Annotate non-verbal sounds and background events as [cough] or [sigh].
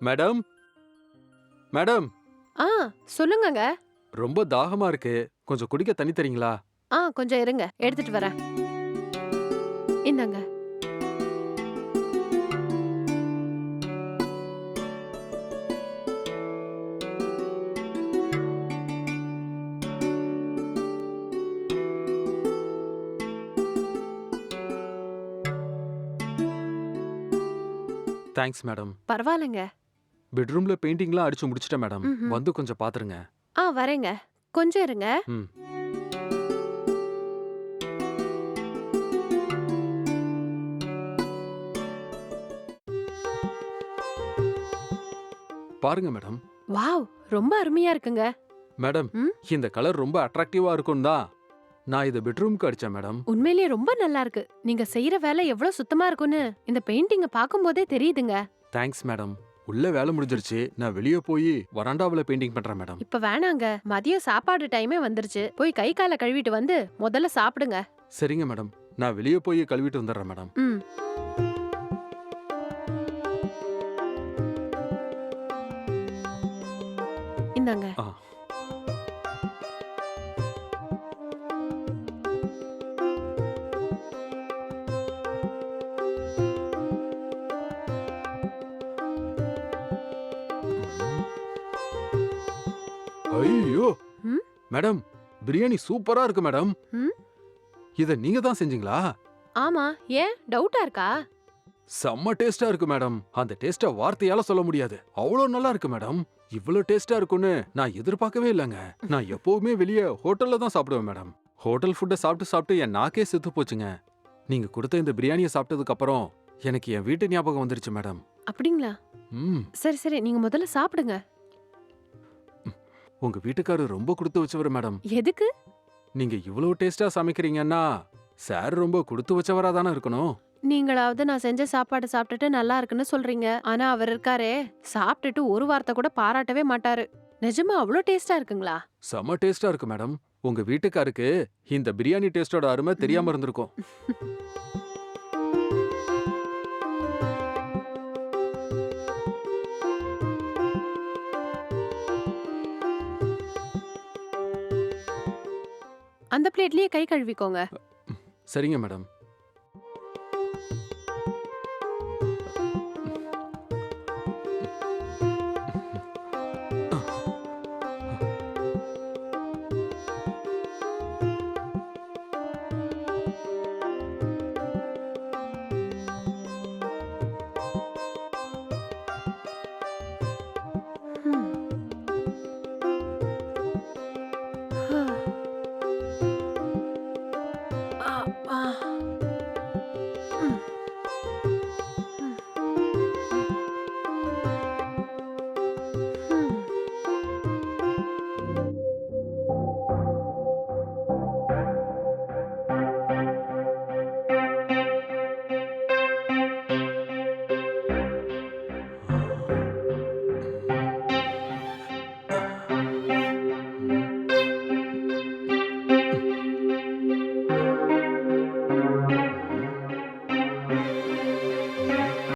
Madam? Madam? ஆ சொல்லுங்கங்க. ரொம்ப தாகமா இருக்கு. கொஞ்சம் குடிக்க தண்ணி தரீங்களா? ஆ கொஞ்சம் இருங்க. எடுத்துட்டு வரேன். இந்தாங்க. Thanks madam. பரவாயில்லைங்க. பெட்ரூம்ல பெயிண்டிங்லாம் அடிச்சு முடிச்சிட்டேன் மேடம். ம்ஹும். வந்து கொஞ்சம் பாத்துருங்க. ஆ வரேங்க. கொஞ்சம் இருங்க. ம். பாருங்க மேடம். வாவ் ரொம்ப அருமையா இருக்குங்க. மேடம் ம்? இந்த கலர் ரொம்ப அட்ராக்டிவா இருக்கும் தான் நான் இதை பெட்ரூம்க்கு அடிச்சேன் மேடம். உண்மையிலேயே ரொம்ப நல்லா இருக்கு. நீங்க செய்யற வேலை எவ்வளவு சுத்தமா இருக்கும்னு இந்த பெயிண்டிங்க பாக்கும்போதே தெரியுதுங்க. Thanks madam. உள்ள வேலை முடிஞ்சிருச்சு. நான் வெளியே போய் வராண்டாவில் பெயிண்டிங் பண்றேன் மேடம் இப்ப வேணாங்க. மதியம் சாப்பாடு டைமே வந்துருச்சு. போய் கை காலை கழுவிட்டு வந்து முதல்ல சாப்பிடுங்க. சரிங்க மேடம் நான் வெளியே போய் கழுவிட்டு வந்துடுறேன் மேடம் ம். இந்தாங்க. ஆ. ஐயோ. ம்? மேடம் பிரியாணி சூப்பரா இருக்கு மேடம். ம்? இத நீங்க தான் செஞ்சீங்களா? ஆமா ஏன்? டவுட்டா இருக்கா? செம்ம டேஸ்டா இருக்கு மேடம். அந்த டேஸ்ட வார்த்தையால சொல்ல முடியாது. அவ்வளோ நல்லா இருக்கு மேடம். இவ்வளோ டேஸ்டா இருக்கும்னு நான் எதிர்பார்க்கவே இல்லைங்க. நான் எப்பவுமே வெளியே ஹோட்டல்ல தான் சாப்பிடுவேன் மேடம். ஹோட்டல் ஃபுட்டை சாப்பிட்டு சாப்பிட்டு என் நாக்கே செத்து போச்சுங்க. நீங்க கொடுத்த இந்த பிரியாணியை சாப்பிட்டதுக்கு அப்புறம் எனக்கு என் வீட்டு ஞாபகம் வந்துருச்சு மேடம். அப்படிங்களா? ம். சரி சரி. நீங்க முதல்ல சாப்பிடுங்க. உங்க வீட்டுக்காரர் ரொம்ப கொடுத்து வச்சவர் மேடம். எதுக்கு? நீங்க இவ்வளவு டேஸ்டா சமைக்கிறீங்கன்னா சார் ரொம்ப கொடுத்து வச்சவரா தானே இருக்கணும். நீங்களாவது நான் செஞ்ச சாப்பாடு சாப்பிட்டுட்டு நல்லா இருக்குன்னு சொல்றீங்க. ஆனா அவர் இருக்காரே சாப்பிட்டுட்டு ஒரு வார்த்தை கூட பாராட்டவே மாட்டாரு. நிஜமா அவ்வளோ டேஸ்டா இருக்குங்களா? செம்ம டேஸ்டா இருக்கு மேடம். உங்க வீட்டுக்காருக்கு இந்த பிரியாணி டேஸ்டோட அருமை தெரியாம இருந்திருக்கும். [laughs] அந்த பிளேட்லயே கை கழுவிக்கோங்க. சரிங்க மேடம்.